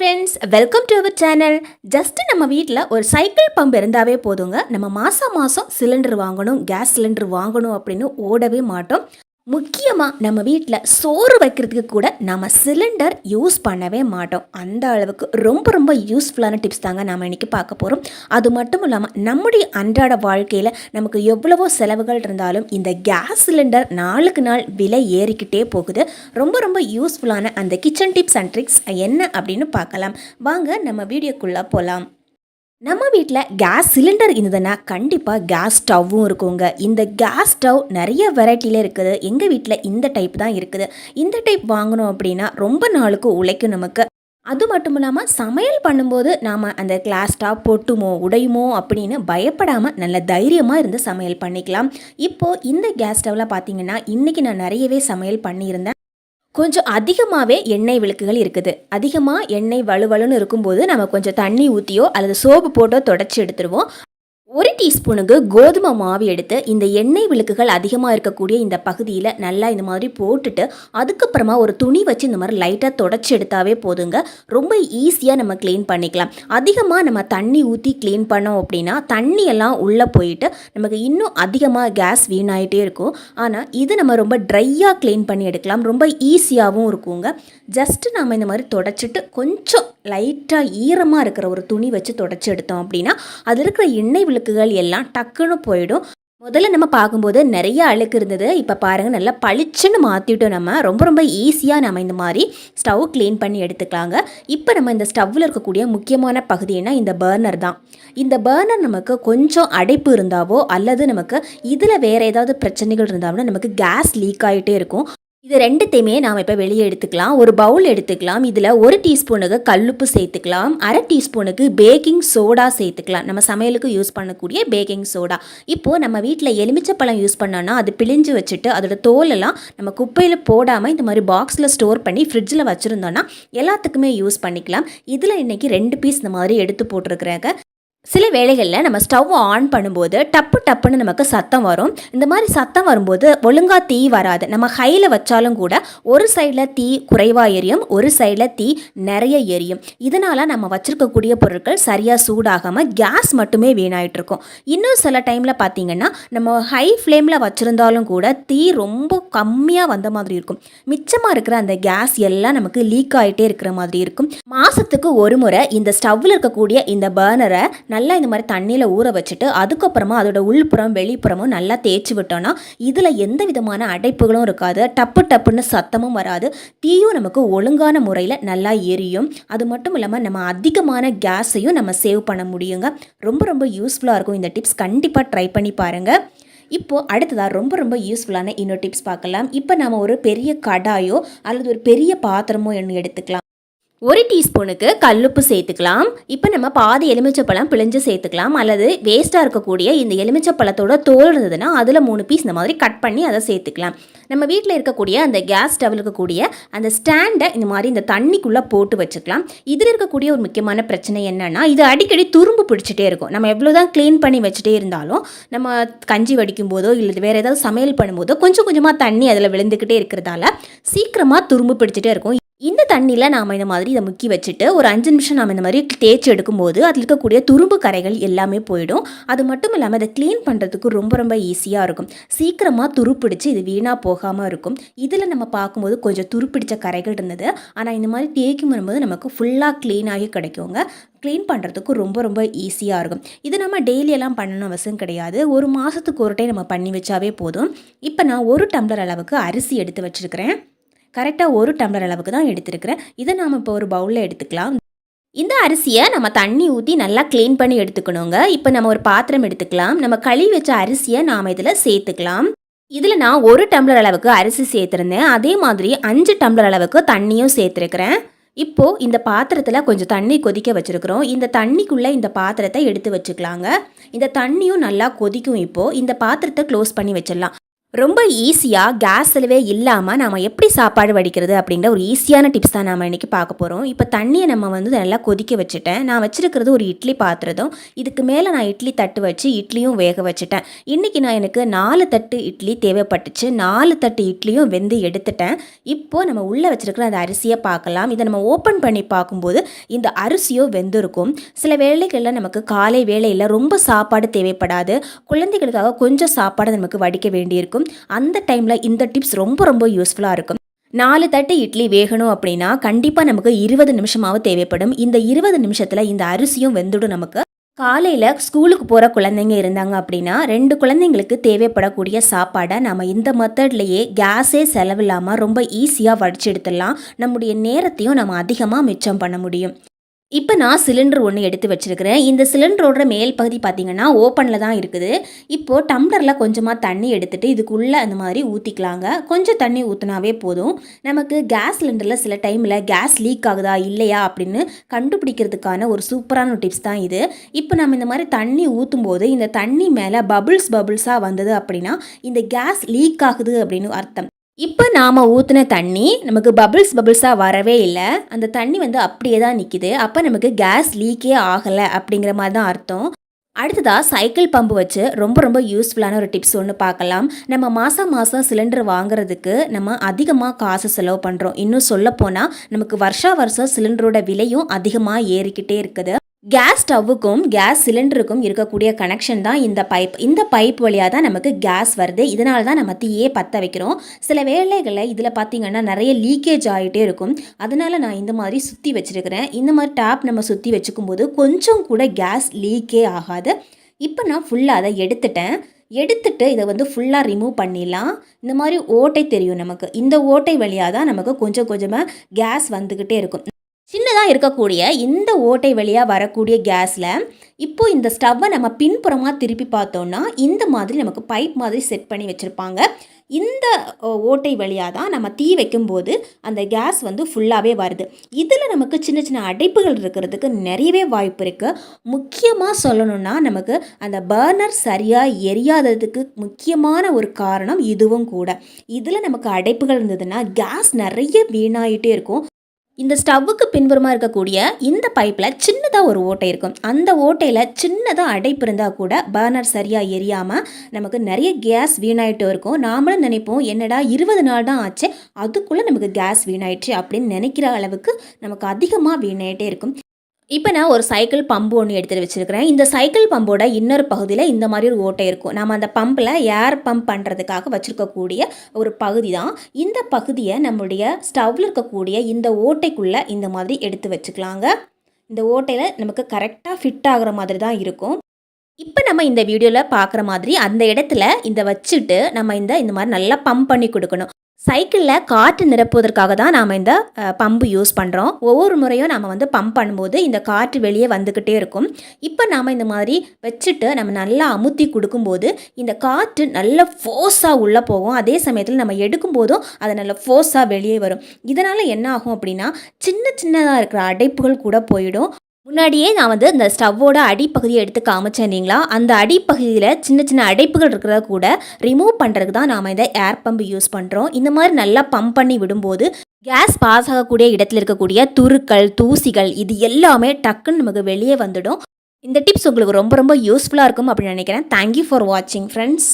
Friends welcome to our channel just நம்ம வீட்டில் ஒரு சைக்கிள் பம்ப் இருந்தாவே போதுங்க. நம்ம மாதம் மாதம் சிலிண்டர் வாங்கணும் கேஸ் சிலிண்டர் வாங்கணும் அப்படின்னு ஓடவே மாட்டோம். முக்கியமாக நம்ம வீட்டில் சோறு வைக்கிறதுக்கு கூட நம்ம சிலிண்டர் யூஸ் பண்ணவே மாட்டோம். அந்த அளவுக்கு ரொம்ப ரொம்ப யூஸ்ஃபுல்லான டிப்ஸ் தாங்க நாம் இன்றைக்கி பார்க்க போகிறோம் அது மட்டும் இல்லாமல் நம்முடைய அன்றாட வாழ்க்கையில் நமக்கு எவ்வளவோ செலவுகள் இருந்தாலும் இந்த கேஸ் சிலிண்டர் நாளுக்கு நாள் விலை ஏறிக்கிட்டே போகுது. ரொம்ப ரொம்ப யூஸ்ஃபுல்லான அந்த கிச்சன் டிப்ஸ் அண்ட் ட்ரிக்ஸ் என்ன அப்படின்னு பார்க்கலாம். வாங்க நம்ம வீடியோக்குள்ளே போகலாம் நம்ம வீட்டில் கேஸ் சிலிண்டர் இருந்ததுன்னா கண்டிப்பாக கேஸ் ஸ்டவ்வும் இருக்குங்க. இந்த கேஸ் ஸ்டவ் நிறைய வெரைட்டியில் இருக்குது. எங்கள் வீட்டில் இந்த டைப் தான் இருக்குது. இந்த டைப் வாங்கணும் அப்படின்னா ரொம்ப நாளுக்கு உழைக்கும் நமக்கு. அது மட்டும் இல்லாமல் சமையல் பண்ணும்போது நாம் அந்த கிளாஸ் டாப் பொட்டுமோ உடையுமோ அப்படின்னு பயப்படாமல் நல்ல தைரியமாக இருந்து சமையல் பண்ணிக்கலாம். இப்போது இந்த கேஸ் ஸ்டவ்வில் பார்த்தீங்கன்னா இன்றைக்கி நான் நிறையவே சமையல் பண்ணியிருந்தேன். கொஞ்சம் அதிகமாகவே எண்ணெய் விளக்குகள் இருக்குது. அதிகமாக எண்ணெய் வலுவலுன்னு இருக்கும்போது நம்ம கொஞ்சம் தண்ணி ஊற்றியோ அல்லது சோப்பு போட்டோ தொடச்சி எடுத்துருவோம். ஒரு டீஸ்பூனுக்கு கோதுமை மாவு எடுத்து இந்த எண்ணெய் விளக்குகள் அதிகமாக இருக்கக்கூடிய இந்த பகுதியில் நல்லா இந்த மாதிரி போட்டுட்டு அதுக்கப்புறமா ஒரு துணி வச்சு இந்த மாதிரி லைட்டாக தொடச்சி எடுத்தாவே போதுங்க. ரொம்ப ஈஸியாக நம்ம க்ளீன் பண்ணிக்கலாம். அதிகமாக நம்ம தண்ணி ஊற்றி க்ளீன் பண்ணோம் அப்படின்னா தண்ணியெல்லாம் உள்ளே போயிட்டு நமக்கு இன்னும் அதிகமாக கேஸ் வீணாயிட்டே இருக்கும். ஆனால் இது நம்ம ரொம்ப ட்ரையாக க்ளீன் பண்ணி எடுக்கலாம். ரொம்ப ஈஸியாகவும் இருக்குங்க. ஜஸ்ட்டு நம்ம இந்த மாதிரி தொடச்சிட்டு கொஞ்சம் லைட்டாக ஈரமாக இருக்கிற ஒரு துணி வச்சு தொடச்சி எடுத்தோம் அப்படின்னா அதில் இருக்கிற எண்ணெய் விளக்குகள் எல்லாம் டக்குன்னு போயிடும். முதல்ல நம்ம பார்க்கும்போது நிறைய அழுக்கு இருந்தது. இப்போ பாருங்கள் நல்லா பளிச்சுன்னு மாற்றிட்டோம் நம்ம. ரொம்ப ரொம்ப ஈஸியாக நம்ம இந்த மாதிரி ஸ்டவ் க்ளீன் பண்ணி எடுத்துக்கலாங்க. இப்போ நம்ம இந்த ஸ்டவ்வில் இருக்கக்கூடிய முக்கியமான பகுதினா இந்த பர்னர் தான். இந்த பர்னர் நமக்கு கொஞ்சம் அடைப்பு இருந்தாவோ அல்லது நமக்கு இதில் வேறு ஏதாவது பிரச்சனைகள் இருந்தாலும் நமக்கு கேஸ் லீக் ஆகிட்டே இருக்கும். இது ரெண்டுத்தையுமே நாம் இப்போ வெளியே எடுத்துக்கலாம். ஒரு பவுல் எடுத்துக்கலாம். இதில் ஒரு டீஸ்பூனுக்கு கல்லுப்பு சேர்த்துக்கலாம். அரை டீஸ்பூனுக்கு பேக்கிங் சோடா சேர்த்துக்கலாம். நம்ம சமையலுக்கு யூஸ் பண்ணக்கூடிய பேக்கிங் சோடா. இப்போது நம்ம வீட்டில் எலுமிச்சப்பழம் யூஸ் பண்ணோன்னா அது பிழிஞ்சு வச்சுட்டு அதோட தோலெல்லாம் நம்ம குப்பையில் போடாமல் இந்த மாதிரி பாக்ஸில் ஸ்டோர் பண்ணி ஃப்ரிட்ஜில் வச்சுருந்தோன்னா எல்லாத்துக்குமே யூஸ் பண்ணிக்கலாம். இதில் இன்றைக்கி ரெண்டு பீஸ் இந்த மாதிரி எடுத்து போட்டிருக்கிறாங்க. சில வேளைகளில் நம்ம ஸ்டவ் ஆன் பண்ணும்போது டப்பு டப்புன்னு நமக்கு சத்தம் வரும். இந்த மாதிரி சத்தம் வரும்போது ஒழுங்காக தீ வராது. நம்ம ஹையில் வச்சாலும் கூட ஒரு சைடில் தீ குறைவாக எரியும் ஒரு சைடில் தீ நிறைய எரியும். இதனால் நம்ம வச்சுருக்கக்கூடிய பொருட்கள் சரியாக சூடாகாமல் கேஸ் மட்டுமே வீணாயிட்ருக்கும் இன்னும் சில டைமில் பார்த்திங்கன்னா நம்ம ஹை ஃப்ளேமில் வச்சுருந்தாலும் கூட தீ ரொம்ப கம்மியாக வந்த மாதிரி இருக்கும். மிச்சமாக இருக்கிற அந்த கேஸ் எல்லாம் நமக்கு லீக் ஆகிட்டே இருக்கிற மாதிரி இருக்கும். மாதத்துக்கு ஒரு முறை இந்த ஸ்டவ்வில் இருக்கக்கூடிய இந்த பர்னரை நல்லா இந்த மாதிரி தண்ணியில் ஊற வச்சுட்டு அதுக்கப்புறமா அதோட உள்புறம் வெளிப்புறமும் நல்லா தேய்ச்சி விட்டோன்னா இதில் எந்த விதமான அடைப்புகளும் இருக்காது. டப்பு டப்புன்னு சத்தமும் வராது. தீயும் நமக்கு ஒழுங்கான முறையில் நல்லா எரியும். அது மட்டும் இல்லாமல் நம்ம அதிகமான கேஸையும் நம்ம சேவ் பண்ண முடியுங்க. ரொம்ப ரொம்ப யூஸ்ஃபுல்லாக இருக்கும் இந்த டிப்ஸ். கண்டிப்பாக ட்ரை பண்ணி பாருங்கள் இப்போது அடுத்ததாக ரொம்ப ரொம்ப யூஸ்ஃபுல்லான இன்னொரு டிப்ஸ் பார்க்கலாம். இப்போ நம்ம ஒரு பெரிய கடாயோ அல்லது ஒரு பெரிய பாத்திரமோ என்ன எடுத்துக்கலாம். ஒரு டீஸ்பூனுக்கு கல்லுப்பு சேர்த்துக்கலாம். இப்போ நம்ம பாதி எலுமிச்சப்பழம் பிழிஞ்சு சேர்த்துக்கலாம். அல்லது வேஸ்ட்டாக இருக்கக்கூடிய இந்த எலுமிச்சப்பழத்தோட தோல் இருந்ததுன்னா அதில் மூணு பீஸ் இந்த மாதிரி கட் பண்ணி அதை சேர்த்துக்கலாம். நம்ம வீட்டில் இருக்கக்கூடிய அந்த கேஸ் ஸ்டவ்வில் இருக்கக்கூடிய அந்த ஸ்டாண்டை இந்த மாதிரி இந்த தண்ணிக்குள்ளே போட்டு வச்சுக்கலாம். இதில் இருக்கக்கூடிய ஒரு முக்கியமான பிரச்சனை என்னென்னா இது அடிக்கடி துரும்பு பிடிச்சிட்டே இருக்கும். நம்ம எவ்வளோ தான் க்ளீன் பண்ணி வச்சுட்டே இருந்தாலும் நம்ம கஞ்சி வடிக்கும் போதோ இல்லை வேறு ஏதாவது சமையல் பண்ணும்போதோ கொஞ்சம் கொஞ்சமாக தண்ணி அதில் விழுந்துக்கிட்டே இருக்கிறதால சீக்கிரமாக துரும்பு பிடிச்சிட்டே இருக்கும். இந்த தண்ணியில் நாம் இந்த மாதிரி இதை முக்கி வச்சுட்டு ஒரு அஞ்சு நிமிஷம் நாம் இந்த மாதிரி தேய்ச்சி எடுக்கும்போது அதில் இருக்கக்கூடிய துரும்பு கரைகள் எல்லாமே போயிடும். அது மட்டும் இல்லாமல் இதை க்ளீன் பண்ணுறதுக்கு ரொம்ப ரொம்ப ஈஸியாக இருக்கும். சீக்கிரமாக துருப்பிடிச்சு இது வீணாக போகாமல் இருக்கும். இதில் நம்ம பார்க்கும்போது கொஞ்சம் துருப்பிடிச்ச கரைகள் இருந்தது. ஆனால் இந்த மாதிரி தேய்க்கும் வரும்போது நமக்கு ஃபுல்லாக க்ளீன் ஆகி கிடைக்குங்க. க்ளீன் பண்ணுறதுக்கு ரொம்ப ரொம்ப ஈஸியாக இருக்கும். இது நம்ம டெய்லியெல்லாம் பண்ணணும் அவசியம் கிடையாது. ஒரு மாதத்துக்கு ஒரு டைம் நம்ம பண்ணி வச்சாவே போதும். இப்போ நான் ஒரு டம்ளர் அளவுக்கு அரிசி எடுத்து வச்சுருக்கிறேன். கரெக்டாக ஒரு டம்ளர் அளவுக்கு தான் எடுத்துருக்கிறேன். இதை நாம் இப்போ ஒரு பவுலில் எடுத்துக்கலாம். இந்த அரிசியை நம்ம தண்ணி ஊற்றி நல்லா க்ளீன் பண்ணி எடுத்துக்கணுங்க. இப்போ நம்ம ஒரு பாத்திரம் எடுத்துக்கலாம். நம்ம கழுவி வச்ச அரிசியை நாம் இதில் சேர்த்துக்கலாம். இதில் நான் ஒரு டம்ளர் அளவுக்கு அரிசி சேர்த்துருந்தேன். அதே மாதிரி அஞ்சு டம்ளர் அளவுக்கு தண்ணியும் சேர்த்துருக்கிறேன். இப்போது இந்த பாத்திரத்தில் கொஞ்சம் தண்ணி கொதிக்க வச்சுருக்குறோம். இந்த தண்ணிக்குள்ளே இந்த பாத்திரத்தை எடுத்து வச்சுக்கலாங்க. இந்த தண்ணியும் நல்லா கொதிக்கும் இப்போது இந்த பாத்திரத்தை க்ளோஸ் பண்ணி வச்சிடலாம். ரொம்ப ஈஸியாக கேஸ் செலவே இல்லாமல் நம்ம எப்படி சாப்பாடு வடிக்கிறது அப்படிங்கிற ஒரு ஈஸியான டிப்ஸ் தான் நம்ம இன்றைக்கி பார்க்க போகிறோம் இப்போ தண்ணியை நம்ம வந்து நல்லா கொதிக்க வச்சுட்டேன். நான் வச்சுருக்கிறது ஒரு இட்லி பாத்திரதும் இதுக்கு மேலே நான் இட்லி தட்டு வச்சு இட்லியும் வேக வச்சுட்டேன். இன்றைக்கி நான் எனக்கு நாலு தட்டு இட்லி தேவைப்பட்டுச்சு. நாலு தட்டு இட்லியும் வெந்து எடுத்துட்டேன். இப்போது நம்ம உள்ளே வச்சுருக்கிற அந்த அரிசியை பார்க்கலாம். இதை நம்ம ஓப்பன் பண்ணி பார்க்கும்போது இந்த அரிசியோ வெந்திருக்கும். சில வேளைகளில் நமக்கு காலை வேளையில் ரொம்ப சாப்பாடு தேவைப்படாது. குழந்தைகளுக்காக கொஞ்சம் சாப்பாடு நமக்கு வடிக்க வேண்டியிருக்கும். அந்த டைமில் இந்த டிப்ஸ் ரொம்ப ரொம்ப யூஸ்ஃபுல்லாக இருக்கும். நாலு தட்டு இட்லி வேகணும் அப்படின்னா கண்டிப்பாக நமக்கு இருபது நிமிஷமாவது தேவைப்படும். இந்த இருபது நிமிஷத்தில் இந்த அரிசியும் வெந்துடும் நமக்கு. காலையில் ஸ்கூலுக்கு போகிற குழந்தைங்க இருந்தாங்க அப்படின்னா ரெண்டு குழந்தைங்களுக்கு தேவைப்படக்கூடிய சாப்பாடை நம்ம இந்த மெத்தட்லேயே கேஸே செலவில்லாமல் ரொம்ப ஈஸியாக வடிச்சு எடுத்துடலாம். நம்முடைய நேரத்தையும் நம்ம அதிகமாக மிச்சம் பண்ண முடியும். இப்போ நான் சிலிண்டர் ஒன்று எடுத்து வச்சுருக்கிறேன். இந்த சிலிண்டரோட மேல் பகுதி பார்த்திங்கன்னா ஓப்பனில் தான் இருக்குது. இப்போது டம்ளரில் கொஞ்சமாக தண்ணி எடுத்துகிட்டு இதுக்குள்ளே அந்த மாதிரி ஊற்றிக்கலாங்க கொஞ்சம் தண்ணி ஊற்றினாவே போதும். நமக்கு கேஸ் சிலிண்டரில் சில டைமில் கேஸ் லீக் ஆகுதா இல்லையா அப்படின்னு கண்டுபிடிக்கிறதுக்கான ஒரு சூப்பரான டிப்ஸ் தான் இது. இப்போ நம்ம இந்த மாதிரி தண்ணி ஊற்றும் போது இந்த தண்ணி மேலே பபுள்ஸ் பபுள்ஸாக வந்தது அப்படின்னா இந்த கேஸ் லீக் ஆகுது அப்படின்னு அர்த்தம். இப்போ நாம் ஊற்றின தண்ணி நமக்கு பபிள்ஸ் பபிள்ஸாக வரவே இல்லை. அந்த தண்ணி வந்து அப்படியே தான் நிற்கிது அப்போ நமக்கு கேஸ் லீக்கே ஆகலை அப்படிங்கிற மாதிரி தான் அர்த்தம். அடுத்ததாக சைக்கிள் பம்பு வச்சு ரொம்ப ரொம்ப யூஸ்ஃபுல்லான ஒரு டிப்ஸ் ஒன்று பார்க்கலாம். நம்ம மாதம் மாதம் சிலிண்டர் வாங்குறதுக்கு நம்ம அதிகமாக காசு செலவு பண்ணுறோம் இன்னும் சொல்லப்போனால் நமக்கு வருஷா வருஷம் சிலிண்டரோட விலையும் அதிகமாக ஏறிக்கிட்டே இருக்குது. கேஸ் ஸ்டவ்வுக்கும் கேஸ் சிலிண்டருக்கும் இருக்கக்கூடிய கனெக்ஷன் தான் இந்த பைப் இந்த பைப் வழியாக தான் நமக்கு கேஸ் வருது. இதனால தான் நம்ம தீயே பற்ற வைக்கிறோம். சில வேலைகளில் இதில் பார்த்திங்கன்னா நிறைய லீக்கேஜ் ஆகிட்டே இருக்கும். அதனால் நான் இந்த மாதிரி சுற்றி வச்சுருக்கிறேன். இந்த மாதிரி டேப் நம்ம சுற்றி வச்சுக்கும் போது கொஞ்சம் கூட கேஸ் லீக்கே ஆகாது. இப்போ நான் ஃபுல்லாக அதை எடுத்துட்டேன். எடுத்துட்டு இதை வந்து ஃபுல்லாக ரிமூவ் பண்ணிடலாம். இந்த மாதிரி ஓட்டை தெரியும் நமக்கு. இந்த ஓட்டை வழியாக தான் நமக்கு கொஞ்சம் கொஞ்சமாக கேஸ் வந்துக்கிட்டே இருக்கும். சின்னதாக இருக்கக்கூடிய இந்த ஓட்டை வழியாக வரக்கூடிய கேஸில் இப்போ இந்த ஸ்டவ்வை நம்ம பின்புறமாக திருப்பி பார்த்தோன்னா இந்த மாதிரி நமக்கு பைப் மாதிரி செட் பண்ணி வச்சுருப்பாங்க. இந்த ஓட்டை வழியாக தான் நம்ம தீ வைக்கும்போது அந்த கேஸ் வந்து ஃபுல்லாகவே வருது. இதில் நமக்கு சின்ன சின்ன அடைப்புகள் இருக்கிறதுக்கு நிறையவே வாய்ப்பு இருக்குது முக்கியமாக சொல்லணும்னா நமக்கு அந்த பர்னர் சரியாக எரியாததுக்கு முக்கியமான ஒரு காரணம் இதுவும் கூட. இதில் நமக்கு அடைப்புகள் இருந்ததுன்னா கேஸ் நிறைய வீணாயிட்டே இருக்கும். இந்த ஸ்டவ்வுக்கு பின்புறமாக இருக்கக்கூடிய இந்த பைப்பில் சின்னதாக ஒரு ஓட்டை இருக்கும். அந்த ஓட்டையில் சின்னதாக அடைப்பு இருந்தால் கூட பர்னர் சரியாக எரியாமல் நமக்கு நிறைய கேஸ் வீணாயிட்டு இருக்கும். நாமளும் நினைப்போம் என்னடா இருபது நாள் தான் ஆச்சு அதுக்குள்ளே நமக்கு கேஸ் வீணாயிடுச்சு அப்படின்னு நினைக்கிற அளவுக்கு நமக்கு அதிகமாக வீணாயிட்டே இருக்கும். இப்போ நான் ஒரு சைக்கிள் பம்பு ஒன்று எடுத்துகிட்டு வச்சுருக்கிறேன். இந்த சைக்கிள் பம்போட இன்னொரு பகுதியில் இந்த மாதிரி ஒரு ஓட்டை இருக்கும். நம்ம அந்த பம்பில் ஏர் பம்ப் பண்ணுறதுக்காக வச்சுருக்கக்கூடிய ஒரு பகுதி தான் இந்த பகுதியை நம்முடைய ஸ்டவ்வில் இருக்கக்கூடிய இந்த ஓட்டைக்குள்ளே இந்த மாதிரி எடுத்து வச்சுக்கலாங்க. இந்த ஓட்டையில் நமக்கு கரெக்டாக ஃபிட் ஆகிற மாதிரி தான் இருக்கும். இப்போ நம்ம இந்த வீடியோவில் பார்க்குற மாதிரி அந்த இடத்துல இந்த வச்சுட்டு நம்ம இந்த இந்த மாதிரி நல்லா பம்ப் பண்ணி கொடுக்கணும். சைக்கிளில் காற்று நிரப்புவதற்காக தான் நாம் இந்த பம்பு யூஸ் பண்ணுறோம் ஒவ்வொரு முறையும் நம்ம வந்து பம்ப் பண்ணும்போது இந்த காற்று வெளியே வந்துக்கிட்டே இருக்கும். இப்போ நாம் இந்த மாதிரி வச்சுட்டு நம்ம நல்லா அமுத்தி கொடுக்கும்போது இந்த காற்று நல்ல ஃபோர்ஸாக உள்ளே போகும். அதே சமயத்தில் நம்ம எடுக்கும்போதும் அது நல்ல ஃபோர்ஸாக வெளியே வரும். இதனால் என்ன ஆகும் அப்படின்னா சின்ன சின்னதாக இருக்கிற அடைப்புகள் கூட போயிடும். முன்னாடியே நான் வந்து இந்த ஸ்டவ்வோட அடிப்பகுதியை எடுத்து காமிச்சேன் இல்லைங்களா? அந்த அடிப்பகுதியில் சின்ன சின்ன அடைப்புகள் இருக்கிறத கூட ரிமூவ் பண்ணுறதுக்கு தான் நாம் இந்த ஏர் பம்ப் யூஸ் பண்ணுறோம் இந்த மாதிரி நல்லா பம்ப் பண்ணி விடும்போது கேஸ் பாஸ் ஆகக்கூடிய இடத்துல இருக்கக்கூடிய துருக்கள் தூசிகள் இது எல்லாமே டக்குன்னு நமக்கு வெளியே வந்துடும். இந்த டிப்ஸ் உங்களுக்கு ரொம்ப ரொம்ப யூஸ்ஃபுல்லாக இருக்கும் அப்படின்னு நினைக்கிறேன். தேங்க்யூ ஃபார் வாட்சிங் ஃப்ரெண்ட்ஸ்